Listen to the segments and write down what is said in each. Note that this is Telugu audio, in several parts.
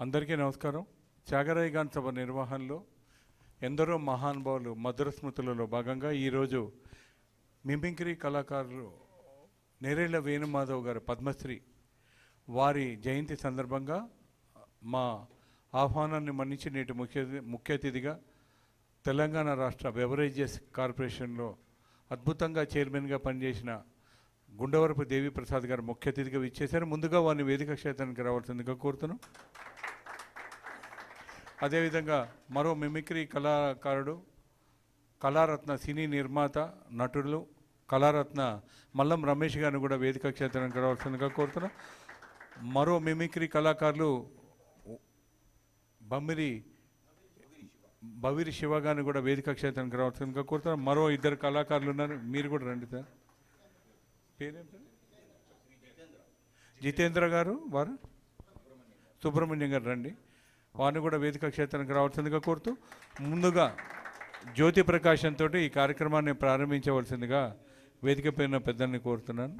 అందరికీ నమస్కారం. త్యాగరాయ సభ నిర్వహణలో ఎందరో మహానుభావులు మధుర స్మృతులలో భాగంగా ఈరోజు మిమిక్రీ కళాకారులు నేరేళ్ళ వేణుమాధవ్ గారు పద్మశ్రీ వారి జయంతి సందర్భంగా మా ఆహ్వానాన్ని మన్నించి నేటి ముఖ్య ముఖ్య అతిథిగా తెలంగాణ రాష్ట్ర బెవరేజెస్ కార్పొరేషన్లో అద్భుతంగా చైర్మన్గా పనిచేసిన గుండవరపు దేవి ప్రసాద్ గారు ముఖ్య అతిథిగా ఇచ్చేశారు ముందుగా వారిని వేదిక క్షేత్రానికి రావాల్సిందిగా కోరుతున్నాం. అదేవిధంగా మరో మిమిక్రీ కళాకారుడు కళారత్న సినీ నిర్మాత నటులు కళారత్న మల్లం రమేష్ గారిని కూడా వేదిక క్షేత్రానికి రావాల్సిందిగా కోరుతున్నా. మరో మిమిక్రీ కళాకారులు బమ్మిరి బవిరి శివ గారిని కూడా వేదిక క్షేత్రానికి రావాల్సిందిగా కోరుతున్నా. మరో ఇద్దరు కళాకారులు ఉన్నారు. మీరు కూడా రండి సార్. పేరేం జితేంద్ర గారు వారు? సుబ్రహ్మణ్యం గారు రండి. వారిని కూడా వేదిక క్షేత్రానికి రావాల్సిందిగా కోరుతూ ముందుగా జ్యోతి ప్రకాశంతో ఈ కార్యక్రమాన్ని ప్రారంభించవలసిందిగా వేదిక పైన పెద్దల్ని కోరుతున్నాను.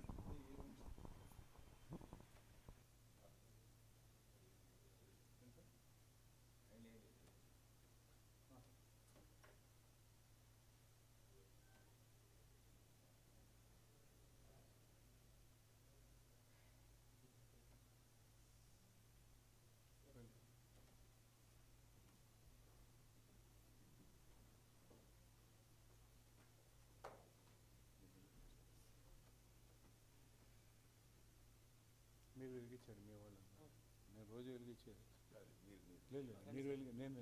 లేదు మీరు వెళ్ళి నేను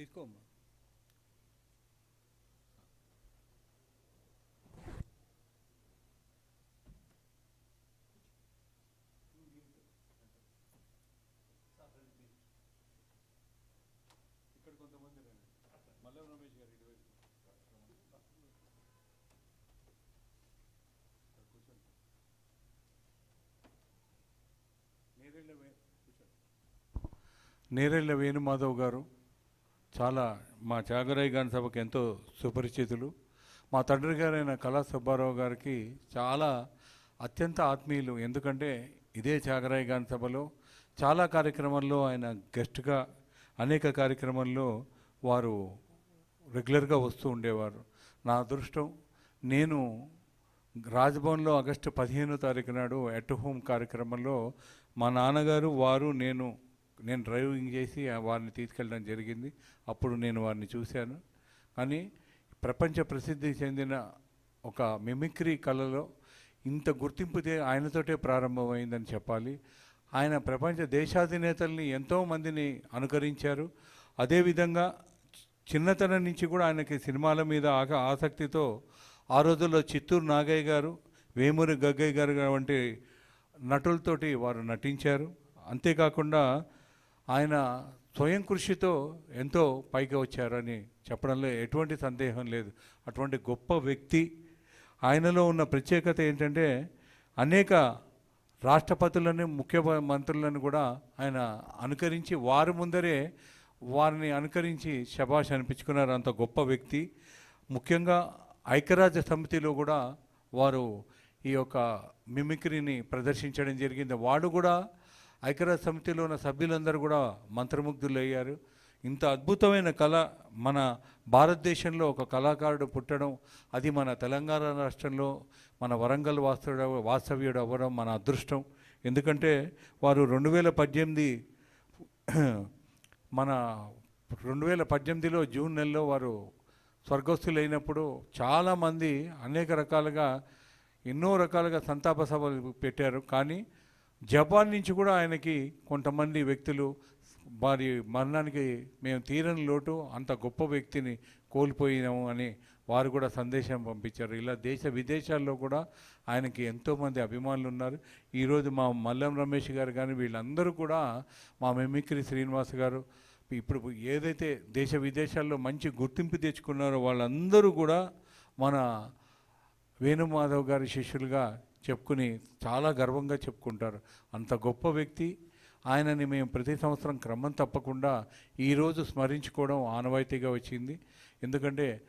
తీసుకోమ్మా ఇక్కడ కొంతమంది రండి. మల్లం రమేష్ గారు ఇటువైపు ఇక్కడ కూర్చోండి. నేరేళ్ళ వే కూర్చోండి. నేరేళ్ళ వేణుమాధవ్ గారు. చాలా మా త్యాగరాయ గాని సభకు ఎంతో సుపరిచితులు. మా తండ్రి గారైన కళా సుబ్బారావు గారికి చాలా అత్యంత ఆత్మీయులు. ఎందుకంటే ఇదే త్యాగరాయ గాని సభలో చాలా కార్యక్రమాల్లో ఆయన గెస్ట్గా అనేక కార్యక్రమాల్లో వారు రెగ్యులర్గా వస్తూ ఉండేవారు. నా అదృష్టం నేను రాజ్భవన్లో ఆగస్టు పదిహేనో తారీఖు నాడు ఎట్ హోమ్ కార్యక్రమంలో మా నాన్నగారు వారు నేను నేను డ్రైవింగ్ చేసి వారిని తీసుకెళ్ళడం జరిగింది. అప్పుడు నేను వారిని చూశాను. కానీ ప్రపంచ ప్రసిద్ధి చెందిన ఒక మిమిక్రీ కళలో ఇంత గుర్తింపు ఆయనతోటే ప్రారంభమైందని చెప్పాలి. ఆయన ప్రపంచ దేశాధినేతల్ని ఎంతోమందిని అనుకరించారు. అదేవిధంగా చిన్నతనం నుంచి కూడా ఆయనకి సినిమాల మీద ఆక ఆసక్తితో ఆ రోజుల్లో చిత్తూరు నాగయ్య గారు వేమూరి గగ్గయ్య గారు వంటి నటులతోటి వారు నటించారు. అంతేకాకుండా ఆయన స్వయం కృషితో ఎంతో పైకి వచ్చారని చెప్పడంలో ఎటువంటి సందేహం లేదు. అటువంటి గొప్ప వ్యక్తి ఆయనలో ఉన్న ప్రత్యేకత ఏంటంటే అనేక రాష్ట్రపతులను ముఖ్య మంత్రులను కూడా ఆయన అనుకరించి వారి ముందరే వారిని అనుకరించి శబాష్ అనిపించుకున్నారు. అంత గొప్ప వ్యక్తి. ముఖ్యంగా ఐక్యరాజ్య సమితిలో కూడా వారు ఈ యొక్క మిమిక్రీని ప్రదర్శించడం జరిగింది. వాడు కూడా ఐక్యరాజ్య సమితిలో ఉన్న సభ్యులందరూ కూడా మంత్రముగ్ధులు అయ్యారు ఇంత అద్భుతమైన కళ మన భారతదేశంలో ఒక కళాకారుడు పుట్టడం అది మన తెలంగాణ రాష్ట్రంలో మన వరంగల్ వాస్తవుడు వాస్తవ్యుడు అవ్వడం మన అదృష్టం. ఎందుకంటే వారు రెండు వేల పద్దెనిమిది మన రెండు వేల పద్దెనిమిదిలో జూన్ నెలలో వారు స్వర్గస్థులైనప్పుడు చాలామంది అనేక రకాలుగా ఎన్నో రకాలుగా సంతాప సభలు పెట్టారు. కానీ జపాన్ నుంచి కూడా ఆయనకి కొంతమంది వ్యక్తులు వారి మరణానికి మేము తీరని లోటు అంత గొప్ప వ్యక్తిని కోల్పోయినాము అని వారు కూడా సందేశం పంపించారు. ఇలా దేశ విదేశాల్లో కూడా ఆయనకి ఎంతోమంది అభిమానులు ఉన్నారు. ఈరోజు మా మల్లం రమేష్ గారు కానీ వీళ్ళందరూ కూడా మా మిమిక్రి శ్రీనివాస్ గారు ఇప్పుడు ఏదైతే దేశ విదేశాల్లో మంచి గుర్తింపు తెచ్చుకున్నారో వాళ్ళందరూ కూడా మన వేణుమాధవ్ గారి శిష్యులుగా చెప్పుకుని చాలా గర్వంగా చెప్పుకుంటారు. అంత గొప్ప వ్యక్తి. ఆయనని మేము ప్రతి సంవత్సరం క్రమం తప్పకుండా ఈరోజు స్మరించుకోవడం ఆనవాయితీగా వచ్చింది. ఎందుకంటే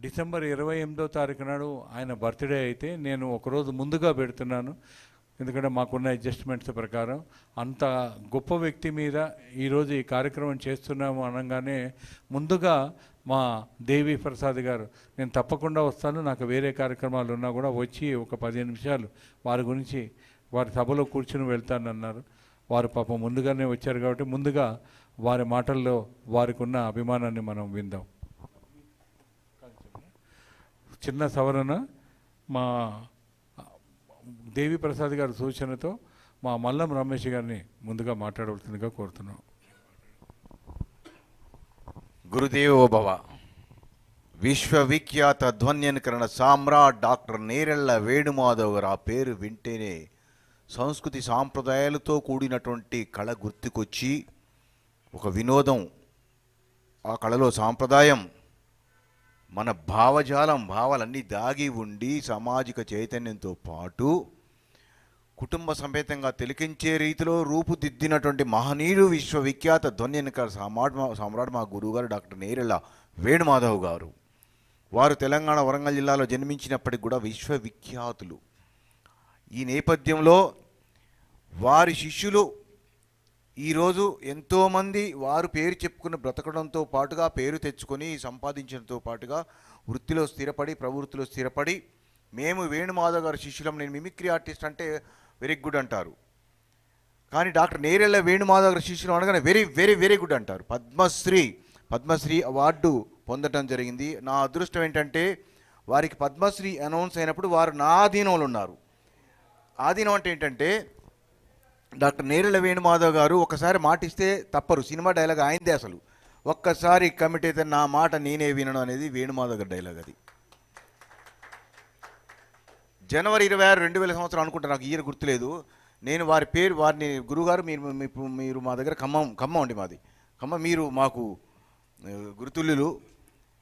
డిసెంబర్ ఇరవై ఎనిమిదో తారీఖు నాడు ఆయన బర్త్డే అయితే నేను ఒకరోజు ముందుగా పెడుతున్నాను. ఎందుకంటే మాకున్న అడ్జస్ట్మెంట్స్ ప్రకారం అంత గొప్ప వ్యక్తి మీద ఈరోజు ఈ కార్యక్రమం చేస్తున్నాము అనగానే ముందుగా మా దేవి ప్రసాద్ గారు నేను తప్పకుండా వస్తాను నాకు వేరే కార్యక్రమాలు ఉన్నా కూడా వచ్చి ఒక పదిహేను నిమిషాలు వారి గురించి వారి సభలో కూర్చుని వెళ్తానన్నారు. వారు పాపం ముందుగానే వచ్చారు కాబట్టి ముందుగా వారి మాటల్లో వారికి ఉన్న అభిమానాన్ని మనం విందాం. చిన్న సవరణ మా దేవి ప్రసాద్ గారి సూచనతో మా మల్లం రమేష్ గారిని ముందుగా మాట్లాడవలసిందిగా కోరుతున్నాం. గురుదేవో భవ విశ్వవిఖ్యాత ధ్వన్యనుకరణ సామ్రాట్ డాక్టర్ నేరెళ్ళ వేణుమాధవ్ గారు ఆ పేరు వింటేనే సంస్కృతి సాంప్రదాయాలతో కూడినటువంటి కళ గుర్తుకొచ్చి ఒక వినోదం ఆ కళలో సాంప్రదాయం మన భావజాలం భావాలన్నీ దాగి ఉండి సామాజిక చైతన్యంతో పాటు కుటుంబ సమేతంగా తిలకించే రీతిలో రూపుదిద్దినటువంటి మహనీయుడు విశ్వవిఖ్యాత ధ్వన్యనిక సామ్రాట్ మా సామ్రాట్ మా గురువుగారు డాక్టర్ నేరెళ్ళ వేణుమాధవ్ గారు. వారు తెలంగాణ వరంగల్ జిల్లాలో జన్మించినప్పటికి కూడా విశ్వవిఖ్యాతులు. ఈ నేపథ్యంలో వారి శిష్యులు ఈరోజు ఎంతోమంది వారు పేరు చెప్పుకుని బ్రతకడంతో పాటుగా పేరు తెచ్చుకొని సంపాదించడంతో పాటుగా వృత్తిలో స్థిరపడి ప్రవృత్తిలో స్థిరపడి మేము వేణుమాధవ్ గారి శిష్యులం నేను మిమిక్రీ ఆర్టిస్ట్ అంటే వెరీ గుడ్ అంటారు. కానీ డాక్టర్ నేరెళ్ళ వేణుమాధవ్ గారి శిష్యులం అనగానే వెరీ వెరీ వెరీ గుడ్ అంటారు. పద్మశ్రీ పద్మశ్రీ అవార్డు పొందడం జరిగింది. నా అదృష్టం ఏంటంటే వారికి పద్మశ్రీ అనౌన్స్ అయినప్పుడు వారు నా ఆధీనంలో ఉన్నారు. ఆధీనం అంటే ఏంటంటే డాక్టర్ నేరుల వేణుమాధవ్ గారు ఒకసారి మాటిస్తే తప్పరు. సినిమా డైలాగ్ ఆయనదే అసలు. ఒక్కసారి కమిట్ అయితే నా మాట నేనే వినను అనేది వేణుమాధవ్ గారి డైలాగ్ అది. జనవరి ఇరవై ఆరు రెండు వేల సంవత్సరం అనుకుంటా నాకు ఇయర్ గుర్తులేదు. నేను వారి పేరు వారిని గురుగారు మీరు మీరు మా దగ్గర ఖమ్మం ఖమ్మం అండి మాది. ఖమ్మం మీరు మాకు గురుతుల్యులు.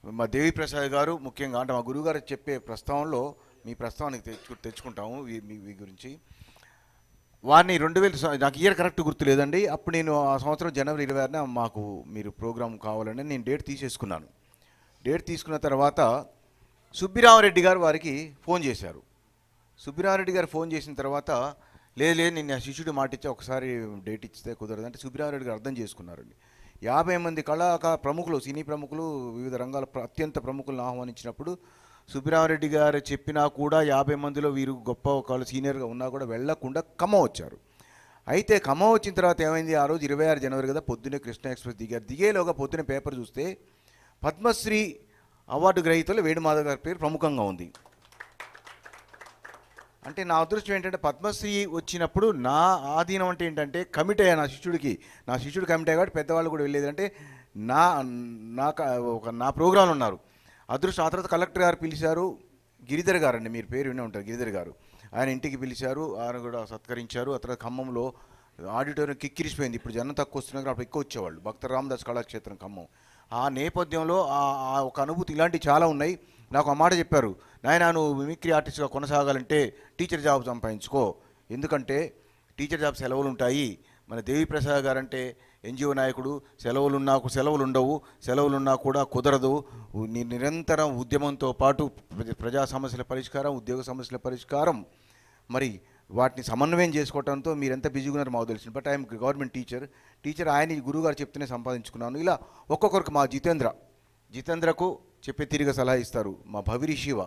మా దేవిప్రసాద్ గారు ముఖ్యంగా అంటే మా గురువుగారు చెప్పే ప్రస్తావనలో మీ ప్రస్తావనకి తెచ్చు తెచ్చుకుంటాము మీ గురించి. వారిని రెండు వేల నాకు ఇయర్ కరెక్ట్ గుర్తు లేదండి. అప్పుడు నేను ఆ సంవత్సరం జనవరి ఇరవై ఆరున మాకు మీరు ప్రోగ్రాం కావాలని నేను డేట్ తీసేసుకున్నాను. డేట్ తీసుకున్న తర్వాత సుబ్బిరామరెడ్డి గారు వారికి ఫోన్ చేశారు. సుబ్బిరామరెడ్డి గారు ఫోన్ చేసిన తర్వాత లేదు లేదు నేను ఆ శిష్యుడు మాట ఒకసారి డేట్ ఇస్తే కుదరదు అంటే సుబ్బిరామరెడ్డి గారు అర్థం చేసుకున్నారండి. యాభై మంది కళాకా ప్రముఖులు సినీ ప్రముఖులు వివిధ రంగాల ప్ర- అత్యంత ప్రముఖులను ఆహ్వానించినప్పుడు సుబ్బిరామరెడ్డి గారు చెప్పినా కూడా యాభై మందిలో వీరు గొప్ప ఒకళ్ళు సీనియర్గా ఉన్నా కూడా వెళ్ళకుండా ఖమ్మం వచ్చారు. అయితే ఖమ్మం వచ్చిన తర్వాత ఏమైంది? ఆ రోజు ఇరవై ఆరు జనవరి కదా పొద్దున్నే కృష్ణ ఎక్స్ప్రెస్ దిగారు. దిగేలోగా పొద్దున్న పేపర్ చూస్తే పద్మశ్రీ అవార్డు గ్రహీతలు వేణుమాధవ్ గారి పేరు ప్రముఖంగా ఉంది. అంటే నా అదృష్టం ఏంటంటే పద్మశ్రీ వచ్చినప్పుడు నా ఆధీనం అంటే ఏంటంటే కమిటీ అయ్యా నా శిష్యుడికి నా శిష్యుడు కమిటీ కాబట్టి పెద్దవాళ్ళు కూడా వెళ్ళేది అంటే నా నా ఒక నా ప్రోగ్రాంలు ఉన్నారు. అదృష్టం ఆ తర్వాత కలెక్టర్ గారు పిలిచారు. గిరిధర్ గారు అండి మీరు పేరు వినే ఉంటారు గిరిధర్ గారు. ఆయన ఇంటికి పిలిచారు ఆయన కూడా సత్కరించారు. ఆ తర్వాత ఖమ్మంలో ఆడిటోరియం కిక్కిరిసిపోయింది ఇప్పుడు జనం తక్కువ వస్తున్నారు అప్పుడు ఎక్కువ వచ్చేవాళ్ళు. భక్త రామదాస్ కళాక్షేత్రం ఖమ్మం. ఆ నేపథ్యంలో ఆ- ఆ ఒక అనుభూతి ఇలాంటివి చాలా ఉన్నాయి. నాకు ఆ మాట చెప్పారు. నాయన నువ్వు మిమిక్రీ ఆర్టిస్ట్గా కొనసాగాలంటే టీచర్ జాబ్ సంపాదించుకో. ఎందుకంటే టీచర్ జాబ్ సెలవులు ఉంటాయి. మన దేవి ప్రసాద్ గారు అంటే ఎన్జిఓ నాయకుడు సెలవులున్నా సెలవులు ఉండవు సెలవులున్నా కూడా కుదరదు. నిరంతరం ఉద్యమంతో పాటు ప్రజ- ప్రజా సమస్యల పరిష్కారం ఉద్యోగ సమస్యల పరిష్కారం. మరి వాటిని సమన్వయం చేసుకోవడంతో మీరు ఎంత బిజీగా ఉన్నారో మాకు తెలిసింది but I'm government teacher. Teacher ఆయన గురువుగారు చెప్తేనే సంపాదించుకున్నాను. ఇలా ఒక్కొక్కరికి మా జితేంద్ర జితేంద్రకు చెప్పే తిరిగి సలహా ఇస్తారు మా భవిరి శివ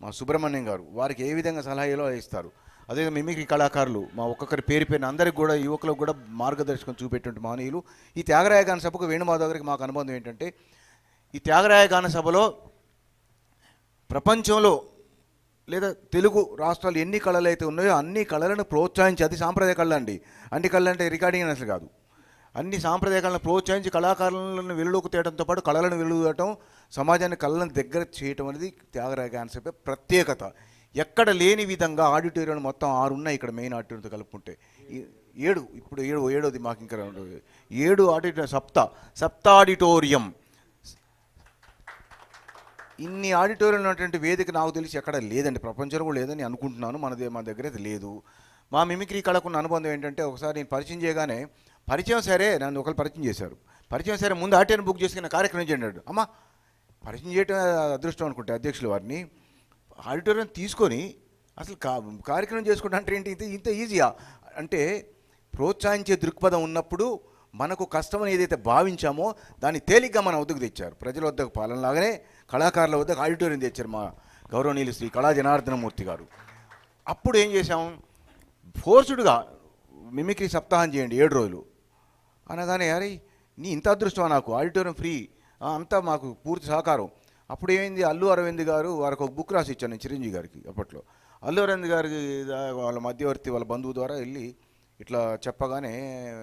మా సుబ్రహ్మణ్యం గారు. వారికి ఏ విధంగా సలహా ఇస్తారు. అదే మిమిక్రీ కళాకారులు మా ఒక్కొక్కరి పేరు పేరున అందరికి కూడా యువకులకు కూడా మార్గదర్శకం చూపెట్టు మానవులు ఈ త్యాగరాయ గాన సభకు వేణుమాధవ్ గారికి మాకు అనుబంధం ఏంటంటే ఈ త్యాగరాయ గాన సభలో ప్రపంచంలో లేదా తెలుగు రాష్ట్రాలు ఎన్ని కళలు అయితే ఉన్నాయో అన్ని కళలను ప్రోత్సహించి అది సాంప్రదాయ కళ అండి. అన్ని కళలు అంటే రికార్డింగ్ అసలు కాదు. అన్ని సాంప్రదాయ కళలను ప్రోత్సహించి కళాకారులను వెలుగులోకి తేయడంతో పాటు కళలను వెలుగుతడం సమాజాన్ని కళలను దగ్గర చేయటం అనేది త్యాగరాయ గాన సభ ప్రత్యేకత. ఎక్కడ లేని విధంగా ఆడిటోరియం మొత్తం ఆరు ఉన్నాయి ఇక్కడ మెయిన్ ఆడిటోరియంతో కలుపుకుంటే. ఏడు ఇప్పుడు ఏడు ఏడోది మాకు ఇంకా ఏడు ఆడిటోరియం సప్త సప్త ఆడిటోరియం. ఇన్ని ఆడిటోరియం ఉన్నటువంటి వేదిక నాకు తెలిసి ఎక్కడ లేదండి. ప్రపంచంలో కూడా లేదని అనుకుంటున్నాను. మనది మన దగ్గర అయితే లేదు. మా మిమిక్రీ కళకున్న అనుబంధం ఏంటంటే ఒకసారి నేను పరిచయం చేయగానే పరిచయం సరే నన్ను ఒకరు పరిచయం చేశారు. పరిచయం సరే ముందు ఆటోని బుక్ చేసుకున్న కార్యక్రమం చేయండి అమ్మ అమ్మా పరిచయం చేయటం అదృష్టం అనుకుంటే అధ్యక్షులు వారిని. ఆడిటోరియం తీసుకొని అసలు కా కార్యక్రమం చేసుకుంటా అంటే ఏంటి? ఇంత ఇంత ఈజీయా అంటే ప్రోత్సహించే దృక్పథం ఉన్నప్పుడు మనకు కష్టం అని ఏదైతే భావించామో దాన్ని తేలిగ్గా మన వద్దకు తెచ్చారు. ప్రజల వద్దకు పాలనలాగానే కళాకారుల వద్దకు ఆడిటోరియం తెచ్చారు మా గౌరవనీయులు శ్రీ కళా జనార్దనమూర్తి గారు. అప్పుడు ఏం చేశాం? ఫోర్స్డ్గా మిమిక్రీ సప్తాహం చేయండి ఏడు రోజులు. అనగానే అరే నీ ఇంత అదృష్టమా నాకు? Auditorium free. అంతా మాకు పూర్తి సహకారం. అప్పుడు ఏమైంది అల్లు అరవింద్ గారు వారికి ఒక బుక్ రాసి ఇచ్చాను నేను చిరంజీవి గారికి అప్పట్లో. అల్లు అరవింద్ గారికి వాళ్ళ మధ్యవర్తి వాళ్ళ బంధువు ద్వారా వెళ్ళి ఇట్లా చెప్పగానే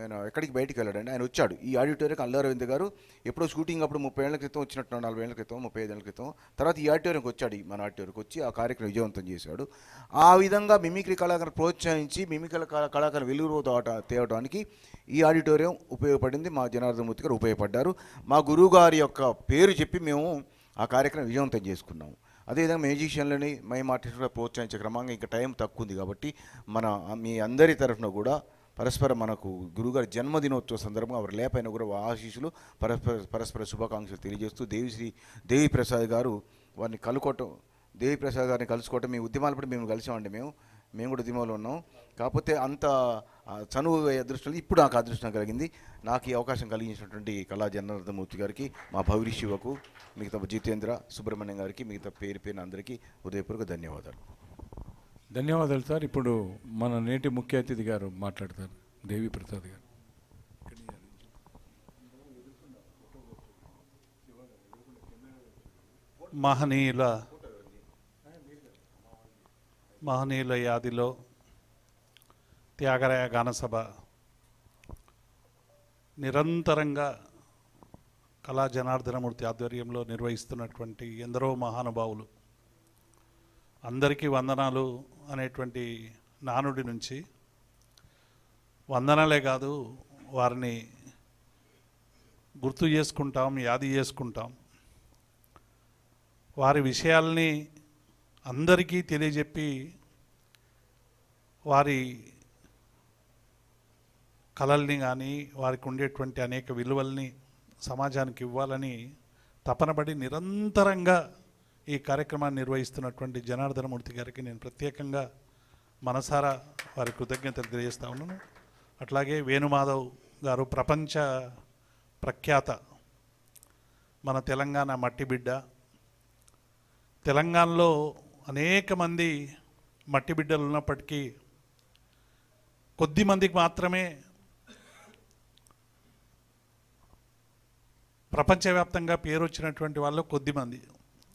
ఆయన ఎక్కడికి బయటికి వెళ్ళాడండి. ఆయన వచ్చాడు. ఈ ఆడిటోరియంకి అల్లు అరవింద్ గారు ఎప్పుడో షూటింగ్ అప్పుడు ముప్పై ఏళ్ళ క్రితం వచ్చినట్టు నలభై ఏళ్ళ క్రితం ముప్పై ఐదు ఏళ్ళ క్రితం. తర్వాత ఈ ఆడిటోరియంకి వచ్చాడు మన ఆడిటోరియంకి వచ్చి ఆ కార్యక్రమం విజయవంతం చేశాడు. ఆ విధంగా మిమిక్రీ కళాకారులు ప్రోత్సహించి మిమిక్రీ కళా- కళాకారు వెలుగు తేవడానికి ఈ ఆడిటోరియం ఉపయోగపడింది. మా జనార్దనమూర్తి గారు ఉపయోగపడ్డారు. మా గురువు గారి యొక్క పేరు చెప్పి మేము ఆ కార్యక్రమం విజయవంతం చేసుకున్నాము అదేవిధంగా మ్యూజిషియన్లని మేము ఆర్టిస్ట్ కూడా ప్రోత్సహించే క్రమంగా ఇంకా టైం తక్కువ ఉంది కాబట్టి మన మీ అందరి తరఫున కూడా పరస్పర మనకు గురుగారి జన్మదినోత్సవ సందర్భంగా వారి లేపైన కూడా ఆశీస్సులు పరస్పర పరస్పర శుభాకాంక్షలు తెలియజేస్తూ దేవిశ్రీ దేవి ప్రసాద్ గారు వారిని కలుకోవటం దేవి ప్రసాద్ గారిని కలుసుకోవటం మీ ఉద్యమాలు కూడా మేము కలిసామండి మేము. మేము కూడా ఉద్యమంలో ఉన్నాం. కాకపోతే అంత చనువు అదృష్టం ఇప్పుడు నాకు అదృష్టం కలిగింది. నాకు ఈ అవకాశం కలిగించినటువంటి కళా జనార్దమూర్తి గారికి మా భౌరి శివకు మిగతా జితేంద్ర సుబ్రహ్మణ్యం గారికి మిగతా పేరు పేరున అందరికీ హృదయపూర్వక ధన్యవాదాలు. ధన్యవాదాలు సార్. ఇప్పుడు మన నేటి ముఖ్య అతిథి గారు మాట్లాడతారు. దేవి ప్రసాద్ గారు. మహనీయుల మహనీయుల యాదిలో త్యాగరాయ గానసభ నిరంతరంగా కళా జనార్దనమూర్తి ఆధ్వర్యంలో నిర్వహిస్తున్నటువంటి ఎందరో మహానుభావులు అందరికీ వందనాలు అనేటువంటి నానుడి నుంచి. వందనాలే కాదు వారిని గుర్తు చేసుకుంటాం యాది చేసుకుంటాం. వారి విషయాల్ని అందరికీ తెలియజెప్పి వారి కళల్ని కానీ వారికి ఉండేటువంటి అనేక విలువల్ని సమాజానికి ఇవ్వాలని తపనబడి నిరంతరంగా ఈ కార్యక్రమాన్ని నిర్వహిస్తున్నటువంటి జనార్దనమూర్తి గారికి నేను ప్రత్యేకంగా మనసారా వారి కృతజ్ఞతలు తెలియజేస్తా ఉన్నాను. అట్లాగే వేణుమాధవ్ గారు ప్రపంచ ప్రఖ్యాత మన తెలంగాణ మట్టి బిడ్డ తెలంగాణలో అనేక మంది మట్టి బిడ్డలు ఉన్నప్పటికీ కొద్ది మందికి మాత్రమే ప్రపంచవ్యాప్తంగా పేరు వచ్చినటువంటి వాళ్ళు కొద్దిమంది.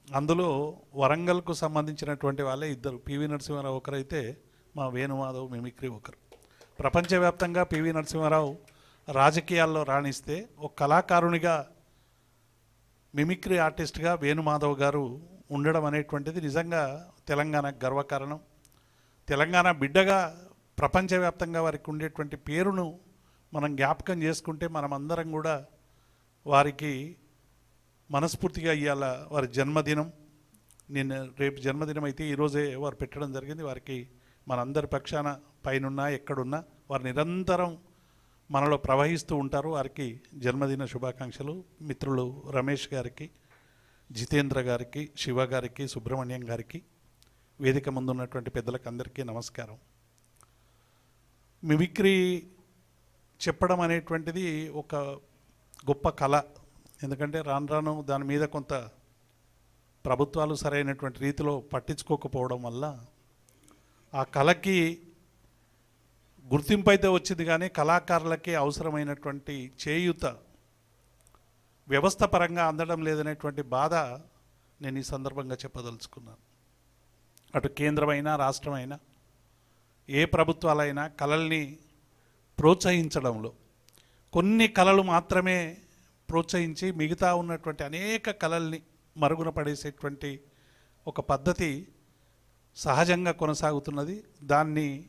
అందులో వరంగల్కు సంబంధించినటువంటి వాళ్ళే ఇద్దరు. పివి నరసింహారావు ఒకరైతే మా వేణుమాధవ్ మిమిక్రీ ఒకరు. ప్రపంచవ్యాప్తంగా పివి నరసింహారావు రాజకీయాల్లో రాణిస్తే ఒక కళాకారునిగా మిమిక్రీ ఆర్టిస్ట్గా వేణుమాధవ్ గారు ఉండడం అనేటువంటిది నిజంగా తెలంగాణకు గర్వకారణం. తెలంగాణ బిడ్డగా ప్రపంచవ్యాప్తంగా వారికి ఉండేటువంటి పేరును మనం జ్ఞాపకం చేసుకుంటే మనమందరం కూడా వారికి మనస్ఫూర్తిగా ఇవాళ వారి జన్మదినం. నేను రేపు జన్మదినం అయితే ఈరోజే వారు పెట్టడం జరిగింది. వారికి మనందరి పక్షాన పైనున్నా ఎక్కడున్నా వారు నిరంతరం మనలో ప్రవహిస్తూ ఉంటారు. వారికి జన్మదిన శుభాకాంక్షలు. మిత్రులు రమేష్ గారికి జితేంద్ర గారికి శివ గారికి సుబ్రహ్మణ్యం గారికి వేదిక ముందు ఉన్నటువంటి పెద్దలకు అందరికీ నమస్కారం. మిమిక్రీ చెప్పడం అనేటువంటిది ఒక గొప్ప కళ. ఎందుకంటే రాను రాను దాని మీద కొంత ప్రభుత్వాలు సరైనటువంటి రీతిలో పట్టించుకోకపోవడం వల్ల ఆ కళకి గుర్తింపు అయితే వచ్చింది కానీ కళాకారులకి అవసరమైనటువంటి చేయూత వ్యవస్థ పరంగా అందడం లేదనేటువంటి బాధ నేను ఈ సందర్భంగా చెప్పదలుచుకున్నాను. అటు కేంద్రమైనా రాష్ట్రమైనా ఏ ప్రభుత్వాలైనా కళల్ని ప్రోత్సహించడంలో కొన్ని కళలు మాత్రమే ప్రోత్సహించి మిగతా ఉన్నటువంటి అనేక కళల్ని మరుగున పడేసేటువంటి ఒక పద్ధతి సహజంగా కొనసాగుతున్నది. దాన్ని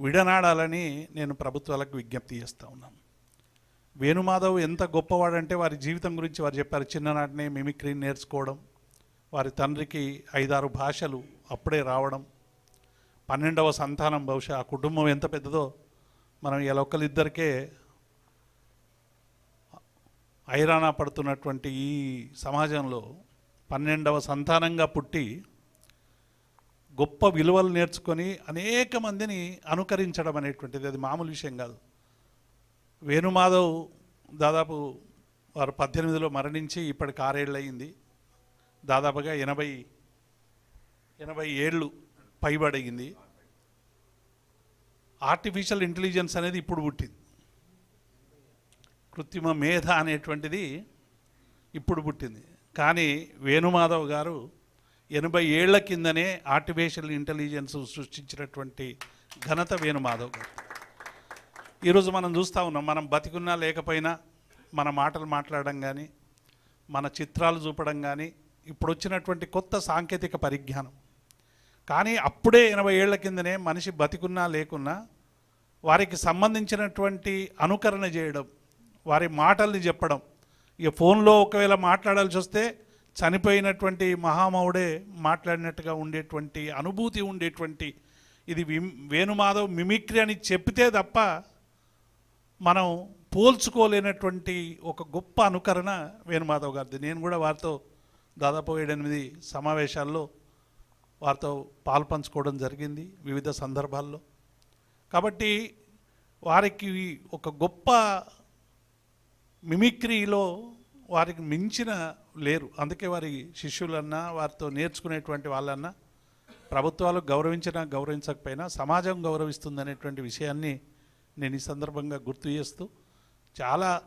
విడనాడాలని నేను ప్రభుత్వాలకు విజ్ఞప్తి చేస్తూ ఉన్నాను వేణుమాధవ్ ఎంత గొప్పవాడంటే వారి జీవితం గురించి వారు చెప్పారు. చిన్ననాటినే మిమిక్రీ నేర్చుకోవడం వారి తండ్రికి ఐదారు భాషలు అప్పుడే రావడం పన్నెండవ సంతానం బహుశా ఆ కుటుంబం ఎంత పెద్దదో మనం ఇలా ఒక్కరిద్దరికే ఐరానా పడుతున్నటువంటి ఈ సమాజంలో పన్నెండవ సంతానంగా పుట్టి గొప్ప విలువలు నేర్చుకొని అనేక మందిని అనుకరించడం అనేటువంటిది అది మామూలు విషయం కాదు. వేణుమాధవ్ దాదాపు వారు పద్దెనిమిదిలో మరణించి ఇప్పటికి ఆరేళ్ళు అయింది దాదాపుగా ఎనభై ఎనభై ఏళ్ళు పైబడిగింది ఆర్టిఫిషియల్ ఇంటెలిజెన్స్ అనేది ఇప్పుడు పుట్టింది. కృత్రిమ మేధ అనేటువంటిది ఇప్పుడు పుట్టింది. కానీ వేణుమాధవ్ గారు ఎనభై ఏళ్ళ కిందనే ఆర్టిఫిషియల్ ఇంటెలిజెన్స్ సృష్టించినటువంటి ఘనత వేణుమాధవ్ గారు. ఈరోజు మనం చూస్తూ ఉన్నాం మనం బతికున్నా లేకపోయినా మన మాటలు మాట్లాడడం కానీ మన చిత్రాలు చూపడం కానీ ఇప్పుడు వచ్చినటువంటి కొత్త సాంకేతిక పరిజ్ఞానం. కానీ అప్పుడే ఎనభై ఏళ్ళ కిందనే మనిషి బతికున్నా లేకున్నా వారికి సంబంధించినటువంటి అనుకరణ చేయడం వారి మాటల్ని చెప్పడం. ఇక ఫోన్లో ఒకవేళ మాట్లాడాల్సి వస్తే చనిపోయినటువంటి మహామౌడే మాట్లాడినట్టుగా ఉండేటువంటి అనుభూతి ఉండేటువంటి ఇది విమ్- వేణుమాధవ్ మిమిక్రీ అని చెప్తే తప్ప మనం పోల్చుకోలేనటువంటి ఒక గొప్ప అనుకరణ వేణుమాధవ్ గారిది. నేను కూడా వారితో దాదాపు ఏడెనిమిది సమావేశాల్లో వారితో పాల్పంచుకోవడం జరిగింది వివిధ సందర్భాల్లో. కాబట్టి వారికి ఒక గొప్ప మిమిక్రీలో వారికి మించిన లేరు. అందుకే వారి శిష్యులన్నా వారితో నేర్చుకునేటువంటి వాళ్ళన్నా ప్రభుత్వాలు గౌరవించినా గౌరవించకపోయినా సమాజం గౌరవిస్తుందనేటువంటి విషయాన్ని నేను ఈ సందర్భంగా గుర్తు చేస్తూ చాలా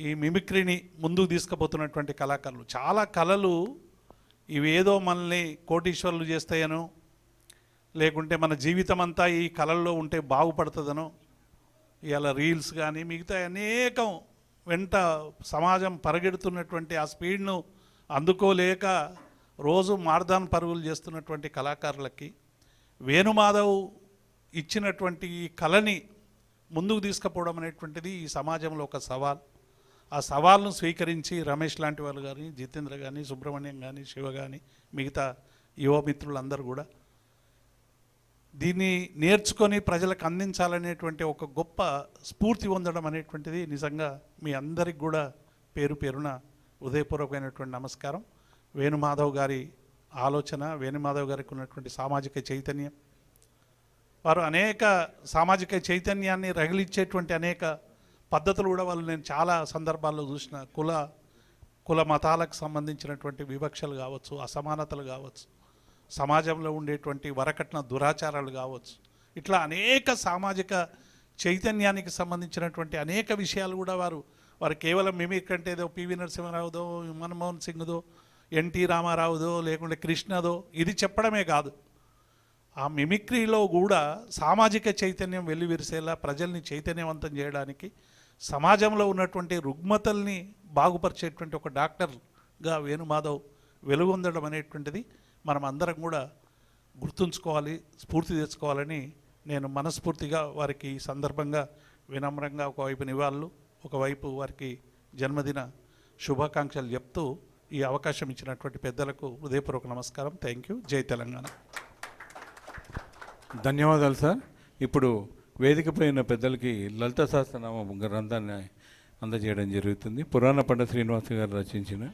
ఈ మిమిక్రీని ముందుకు తీసుకుపోతున్నటువంటి కళాకారులు. చాలా కళలు ఇవేదో మనల్ని కోటీశ్వరులు చేస్తాయనో లేకుంటే మన జీవితం అంతా ఈ కళల్లో ఉంటే బాగుపడుతుందనో ఇవాళ రీల్స్ కానీ మిగతా అనేకం వెంట సమాజం పరిగెడుతున్నటువంటి ఆ స్పీడ్ను అందుకోలేక రోజు మార్దాన్ పరుగులు చేస్తున్నటువంటి కళాకారులకి వేణుమాధవ్ ఇచ్చినటువంటి ఈ కళని ముందుకు తీసుకుపోవడం అనేటువంటిది ఈ సమాజంలో ఒక సవాల్. ఆ సవాల్ను స్వీకరించి రమేష్ లాంటి వాళ్ళు కానీ జితేంద్ర కానీ సుబ్రహ్మణ్యం కానీ శివ కానీ మిగతా యువ మిత్రులందరూ కూడా దీన్ని నేర్చుకొని ప్రజలకు అందించాలనేటువంటి ఒక గొప్ప స్ఫూర్తి పొందడం అనేటువంటిది నిజంగా మీ అందరికి కూడా పేరు పేరున హృదయపూర్వకమైనటువంటి నమస్కారం. వేణుమాధవ్ గారి ఆలోచన వేణుమాధవ్ గారికి ఉన్నటువంటి సామాజిక చైతన్యం. వారు అనేక సామాజిక చైతన్యాన్ని రగిలిచ్చేటువంటి అనేక పద్ధతులు కూడా వాళ్ళు నేను చాలా సందర్భాల్లో చూసిన కుల కుల మతాలకు సంబంధించినటువంటి వివక్షలు కావచ్చు అసమానతలు కావచ్చు. సమాజంలో ఉండేటువంటి వరకట్న దురాచారాలు కావచ్చు. ఇట్లా అనేక సామాజిక చైతన్యానికి సంబంధించినటువంటి అనేక విషయాలు కూడా వారు వారు కేవలం మిమిక్ అంటే ఏదో పివి నరసింహారావుదో మన్మోహన్ సింగ్దో ఎన్టీ రామారావుదో లేకుంటే కృష్ణదో ఇది చెప్పడమే కాదు. ఆ మిమిక్రీలో కూడా సామాజిక చైతన్యం వెల్లివిరిసేలా ప్రజల్ని చైతన్యవంతం చేయడానికి సమాజంలో ఉన్నటువంటి రుగ్మతల్ని బాగుపరిచేటువంటి ఒక డాక్టర్గా వేణుమాధవ్ వెలుగొందడం అనేటువంటిది మనం అందరం కూడా గుర్తుంచుకోవాలి స్ఫూర్తి తెచ్చుకోవాలని నేను మనస్ఫూర్తిగా వారికి ఈ సందర్భంగా వినమ్రంగా ఒకవైపు నివాళులు ఒకవైపు వారికి జన్మదిన శుభాకాంక్షలు చెప్తూ ఈ అవకాశం ఇచ్చినటువంటి పెద్దలకు హృదయపూర్వక నమస్కారం. Thank you. జై తెలంగాణ. ధన్యవాదాలు సార్. ఇప్పుడు వేదికపై ఉన్న పెద్దలకి లలిత సహస్రనామ గ్రంథాన్ని అందజేయడం జరుగుతుంది. పురాణ పండ శ్రీనివాస గారు రచించిన